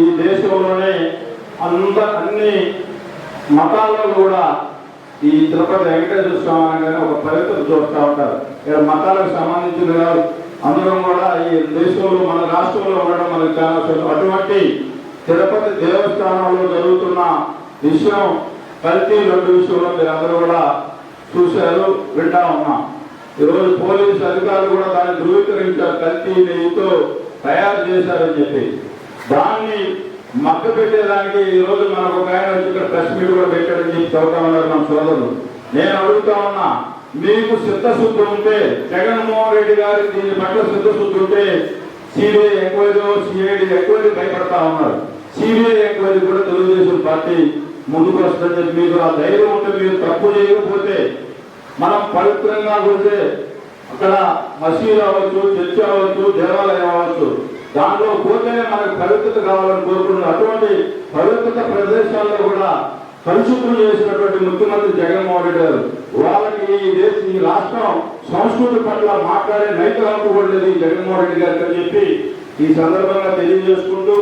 ఈ దేశంలోనే అంత అన్ని మతాల్లో కూడా ఈ తిరుపతి వెంకటేశ్వర స్వామి అనగానే ఒక పవిత్రత చూస్తూ ఉంటారు. ఇక్కడ మతాలకు సంబంధించిన కాదు అందరం కూడా ఈ దేశంలో మన రాష్ట్రంలో ఉండడం మనకు చాలా అటువంటి తిరుపతి దేవస్థానంలో జరుగుతున్న విషయం కల్తీ రెండు విషయంలో మీరు అందరూ కూడా చూశారు వింటా ఉన్నాం. ఈరోజు పోలీసు అధికారులు కూడా దాన్ని ధృవీకరించారు కల్తీ నెయ్యితో తయారు చేశారని చెప్పి. దాన్ని మక్క పెట్టేదానికి ఈ రోజు మనకు ఒక ఆయన ఇక్కడ ప్రెస్ మీట్ కూడా పెట్టాడని చెప్పి చదువుతా ఉన్నారు మన సోదరులు నేను అడుగుతా ఉన్నా మీకు సిద్ధశుద్ధి ఉంటే జగన్మోహన్ రెడ్డి గారి దీని పట్ల సిద్ధశుద్ధి ఉంటే సిబిఐ ఎంక్వైరీ సిఐడి ఎంక్వైరీ భయపడతా ఉన్నారు. సిబిఐ ఎంక్వైరీ కూడా తెలుగుదేశం పార్టీ ముందుకు వస్తుందని చెప్పి మీకు ఆ ధైర్యం ఉంటే మీరు తప్పు చేయకపోతే మనం పవిత్రంగా పోతే అక్కడ మసీదు అవ్వచ్చు చర్చ్ అవ్వచ్చు దేవాలయం అవ్వచ్చు దాంట్లో పోతేనే మనకు పవిత్రత కావాలని కోరుకుంటున్నారు. అటువంటి పవిత్రత ప్రదేశాల్లో కూడా పరిశుభ్రం చేసినటువంటి ముఖ్యమంత్రి జగన్మోహన్ రెడ్డి గారు వాళ్ళకి ఈ దేశం ఈ రాష్ట్రం సంస్కృతి పట్ల మాట్లాడే నైతిక హక్కు కూడా లేదు జగన్మోహన్ రెడ్డి గారికి అని చెప్పి ఈ సందర్భంగా తెలియజేసుకుంటూ